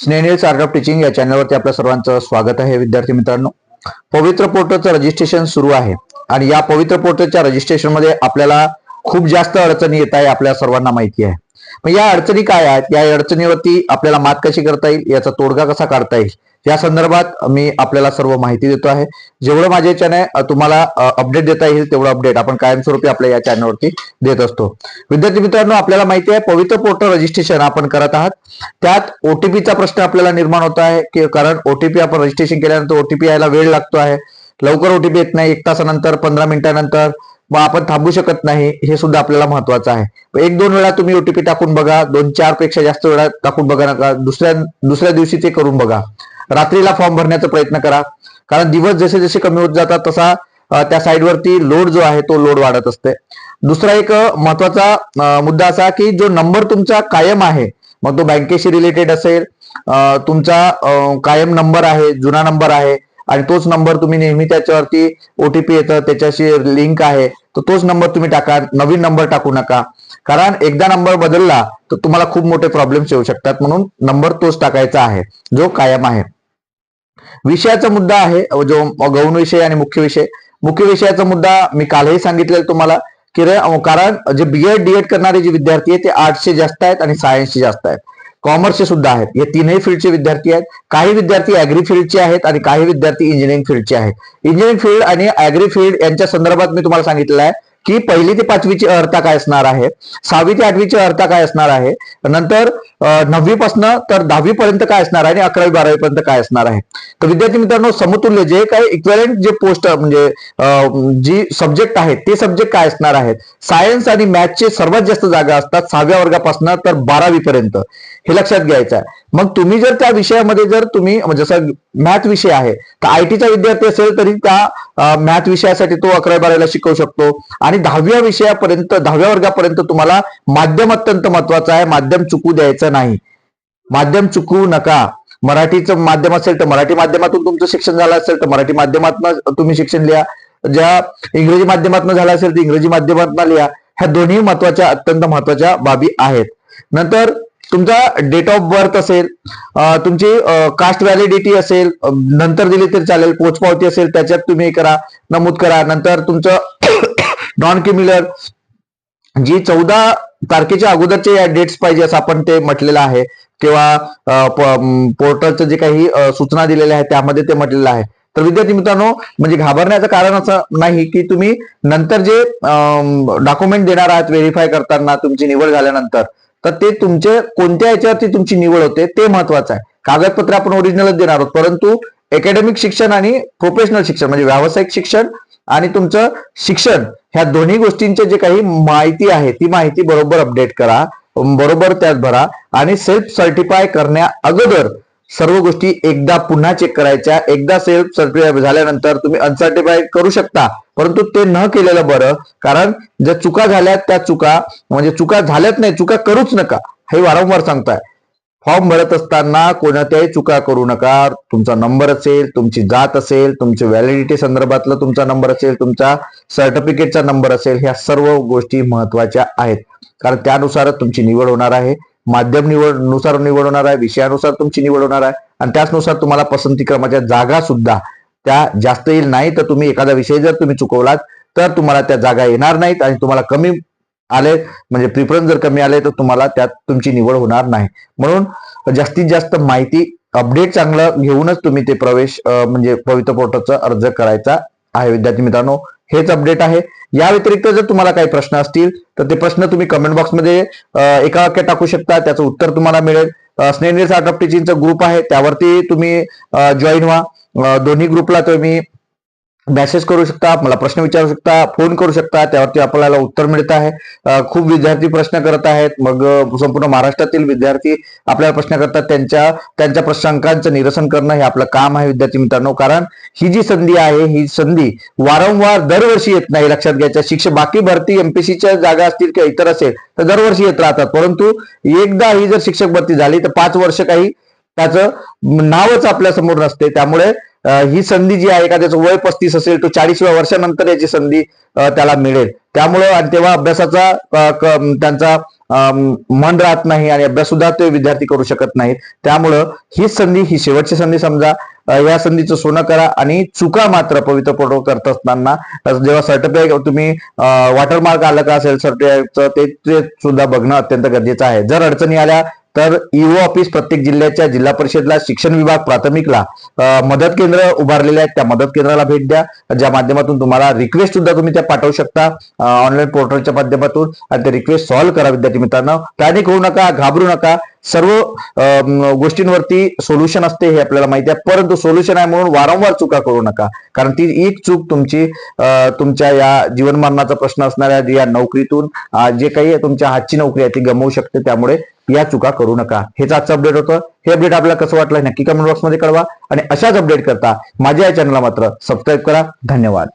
स्नेहनील start of teaching या चॅनलवरती आपल्या सर्वांचं स्वागत आहे. विद्यार्थी मित्रांनो पवित्र पोर्टलचं रजिस्ट्रेशन सुरू आहे आणि या पवित्र पोर्टलच्या रजिस्ट्रेशनमध्ये आपल्याला खूप जास्त अडचणी येत आहे आपल्या सर्वांना माहिती आहे. मग या अडचणी काय आहेत? या अडचणीवरती आपल्याला मात कशी करता येईल? याचा तोडगा कसा काढता येईल? या संदर्भात मी आपल्याला सर्व माहिती देतो आहे. जेवढं माझ्या याच्याने तुम्हाला अपडेट देता येईल तेवढं अपडेट आपण कायमस्वरूपी आपल्या या चॅनलवरती देत असतो. विद्यार्थी मित्रांनो आपल्याला माहिती आहे पवित्र पोर्टल रजिस्ट्रेशन आपण करत आहात. त्यात ओटीपीचा प्रश्न आपल्याला निर्माण होत आहे की कारण ओटीपी आपण रजिस्ट्रेशन केल्यानंतर ओटीपी यायला वेळ लागतो आहे. लवकर ओटीपी येत नाही एक तासानंतर पंधरा मिनिटानंतर मग आपण थांबू शकत नाही हे सुद्धा आपल्याला महत्वाचं आहे. एक दोन वेळा तुम्ही ओटीपी टाकून बघा दोन चारपेक्षा जास्त वेळा टाकून बघा नका दुसऱ्या दुसऱ्या दिवशी ते करून बघा. रात्रीला फॉर्म भरण्याचा प्रयत्न करा. कारण दिवस जसे जसे कमी होत जातात तसा त्या साईडवरती लोड जो आहे तो लोड वाढत असते. दुसरा एक महत्त्वाचा मुद्दा असा की जो नंबर तुमचा कायम आहे मग तो बँकेशी रिलेटेड असेल तुमचा कायम नंबर आहे जुना नंबर आहे आणि तोच नंबर तुम्ही नेहमी त्याच्यावरती ओटीपी येतं त्याच्याशी लिंक आहे तर तोच नंबर तुम्ही टाका नवीन नंबर टाकू नका. कारण एकदा नंबर बदलला तर तुम्हाला खूप मोठे प्रॉब्लेम्स येऊ शकतात म्हणून नंबर तोच टाकायचा आहे जो कायम आहे. विषयाचा मुद्दा आहे जो गौण विषय आणि मुख्य विषय. मुख्य विषयाचा मुद्दा मी कालही सांगितलेला तुम्हाला की रे कारण जे बीएड डीएड करणारे जे विद्यार्थी आहेत ते आर्ट्सचे जास्त आहेत आणि सायन्सचे जास्त आहेत. कॉमर्सचे सुद्धा आहेत. हे तीनही फील्डचे विद्यार्थी आहेत. काही विद्यार्थी अॅग्री फील्डचे आहेत आणि काही विद्यार्थी इंजिनिअरिंग फील्डचे आहेत. इंजिनिअरिंग फील्ड आणि अॅग्री फील्ड यांच्या संदर्भात मी तुम्हाला सांगितलेलं आहे. की पहिली ते पाचवीची अर्था काय असणार आहे? सहावी ते आठवीची अर्था काय असणार आहे? नंतर नववीपासून तर दहावी पर्यंत काय असणार आहे? आणि अकरावी बारावी पर्यंत काय असणार आहे? तर विद्यार्थी मित्रांनो समतुल्य जे काही इक्वेलेंट जे पोस्ट म्हणजे जी सब्जेक्ट आहेत ते सब्जेक्ट काय असणार आहेत? सायन्स आणि मॅथचे सर्वात जास्त जागा असतात सहाव्या वर्गापासून तर बारावी पर्यंत हे लक्षात घ्यायचं आहे. मग तुम्ही जर त्या विषयामध्ये जर तुम्ही जसं मॅथ विषय आहे तर आयटीचा विद्यार्थी असेल तरी त्या मॅथ विषयासाठी तो अकरावी बारावीला शिकवू शकतो. आणि दहाव्या विषयापर्यंत दहाव्या वर्गापर्यंत तुम्हाला माध्यम अत्यंत महत्वाचं आहे. माध्यम चुकू द्यायचं नाही. माध्यम चुकवू नका. मराठीचं माध्यम असेल तर मराठी माध्यमातून तुमचं शिक्षण झालं असेल तर मराठी माध्यमातून तुम्ही शिक्षण लिहा. ज्या इंग्रजी माध्यमातून झालं असेल तर इंग्रजी माध्यमातून लिहा. ह्या दोन्ही महत्त्वाच्या अत्यंत महत्त्वाच्या बाबी आहेत. नंतर तुमचा डेट ऑफ बर्थ असेल तुमची कास्ट व्हॅलिडिटी असेल नंतर दिली तरी चालेल पोचपावती असेल त्याच्यात तुम्ही हे करा नमूद करा. नंतर तुमचं नॉन क्रिमिनल जी चौदा तारखेच्या अगोदरचे या डेट्स पाहिजे असं आपण ते म्हटलेलं आहे. किंवा पोर्टलचं जे काही सूचना दिलेल्या आहेत त्यामध्ये ते म्हटलेलं आहे. तर विद्यार्थी मित्रांनो म्हणजे घाबरण्याचं कारण असं नाही की तुम्ही नंतर जे डॉक्युमेंट देणार आहात व्हेरीफाय करताना तुमची निवड झाल्यानंतर तर ते तुमचे कोणत्या याच्यावरती तुमची निवड होते ते महत्वाचं आहे. कागदपत्र आपण ओरिजिनलच देणार आहोत. परंतु अकॅडमिक शिक्षण आणि प्रोफेशनल शिक्षण म्हणजे व्यावसायिक शिक्षण आणि तुमचं शिक्षण ह्या दोन्ही गोष्टींचे जे काही माहिती आहे ती माहिती बरोबर अपडेट करा बरोबर त्यात भरा आणि सेल्फ सर्टिफाय करण्या अगोदर सर्व गोष्टी एकदा पुन्हा चेक करायच्या. एकदा सेल्फ सर्टिफाय झाल्यानंतर तुम्ही अनसर्टिफाय करू शकता. परंतु ते न केलेलं बरं कारण ज्या चुका झाल्यात त्या चुका म्हणजे चुका झाल्यात नाही चुका करूच नका हे वारंवार सांगताय. फॉर्म भरत असताना कोणत्याही चुका करू नका. तुमचा नंबर असेल तुमची जात असेल तुमची व्हॅलिडिटी संदर्भातला तुमचा नंबर असेल तुमचा सर्टिफिकेटचा नंबर असेल ह्या सर्व गोष्टी महत्त्वाच्या आहेत. कारण त्यानुसारच तुमची निवड होणार आहे. माध्यम निवडनुसार निवड होणार आहे विषयानुसार तुमची निवड होणार आहे. आणि त्याचनुसार तुम्हाला पसंती क्रमाच्या जागा सुद्धा त्या जास्त येईल नाही तर तुम्ही एखादा विषय जर तुम्ही चुकवलात तर तुम्हाला त्या जागा येणार नाहीत आणि तुम्हाला कमी आले म्हणजे प्रिफरन्स जर कमी आले तर तुम्हाला त्यात तुमची निवड होणार नाही. म्हणून जास्तीत जास्त माहिती अपडेट चांगलं घेऊनच तुम्ही ते प्रवेश म्हणजे पवित्र पोर्टलचा अर्ज करायचा आहे. विद्यार्थी मित्रांनो हेच अपडेट आहे. या व्यतिरिक्त जर तुम्हाला काही प्रश्न असतील तर ते प्रश्न तुम्ही कमेंट बॉक्समध्ये एका वाक्यात टाकू शकता. त्याचं उत्तर तुम्हाला मिळेल. स्नेहनिर्स आर्ट ऑफ टीचिंगचा ग्रुप आहे. त्यावरती तुम्ही जॉईन व्हा. दोन्ही ग्रुपला तुम्ही मेसेज करू शकता मला प्रश्न विचारू शकता फोन करू शकता त्यावरती आपल्याला उत्तर मिळत आहे. खूप विद्यार्थी प्रश्न करत आहेत. मग संपूर्ण महाराष्ट्रातील विद्यार्थी आपल्याला प्रश्न करतात त्यांच्या त्यांच्या प्रश्नांकांचं निरसन करणं हे आपलं काम आहे विद्यार्थी मित्रांनो. कारण ही जी संधी आहे ही संधी वारंवार दरवर्षी येत नाही लक्षात घ्यायचं शिक्षक बाकी भरती एमपीसीच्या जागा असतील किंवा इतर असेल तर दरवर्षी येत राहतात. परंतु एकदा ही जर शिक्षक भरती झाली तर पाच वर्ष काही त्याचं नावच आपल्यासमोर नसते. त्यामुळे ही संधी जी आहे का त्याचं वय पस्तीस असेल तो चाळीसव्या वर्षानंतर याची संधी त्याला मिळेल. त्यामुळं आणि तेव्हा अभ्यासाचा त्यांचा मन राहत नाही आणि अभ्यास सुद्धा ते विद्यार्थी करू शकत नाहीत. त्यामुळं ही संधी ही शेवटची संधी समजा या संधीचं सोनं करा आणि चुका मात्र पवित्र पोटो करत असताना जेव्हा सर्टिफिकेट तुम्ही वॉटरमार्क आलं का असेल सर्टिफिकेटचं ते ते सुद्धा बघणं अत्यंत गरजेचं आहे. जर अडचणी आल्या तर ईओ ऑफिस प्रत्येक जिल्ह्याच्या जिल्हा परिषदला शिक्षण विभाग प्राथमिकला मदत केंद्र उभारलेले आहेत. त्या मदत केंद्राला भेट द्या. ज्या माध्यमातून तुम्हाला रिक्वेस्ट सुद्धा तुम्ही त्या पाठवू शकता ऑनलाईन पोर्टलच्या माध्यमातून. आणि ते रिक्वेस्ट सॉल्व्ह करा विद्यार्थी मित्रांनो. पॅनिक होऊ नका घाबरू नका. सर्व गोष्टींवरती सोल्युशन असते हे आपल्याला माहिती आहे. परंतु सोल्युशन आहे म्हणून वारंवार चुका करू नका. कारण ती एक चूक तुमची तुमच्या या जीवनमरणाचा प्रश्न असणाऱ्या या नोकरीतून जे काही तुमच्या हातची नोकरी आहे ती गमवू शकते. त्यामुळे या चुका करू नका. हेच आजचं अपडेट होतं. हे अपडेट आपल्याला कसं वाटलं नक्की कमेंट बॉक्समध्ये कळवा. आणि अशाच अपडेट करता माझ्या या चॅनलला मात्र सबस्क्राईब करा. धन्यवाद.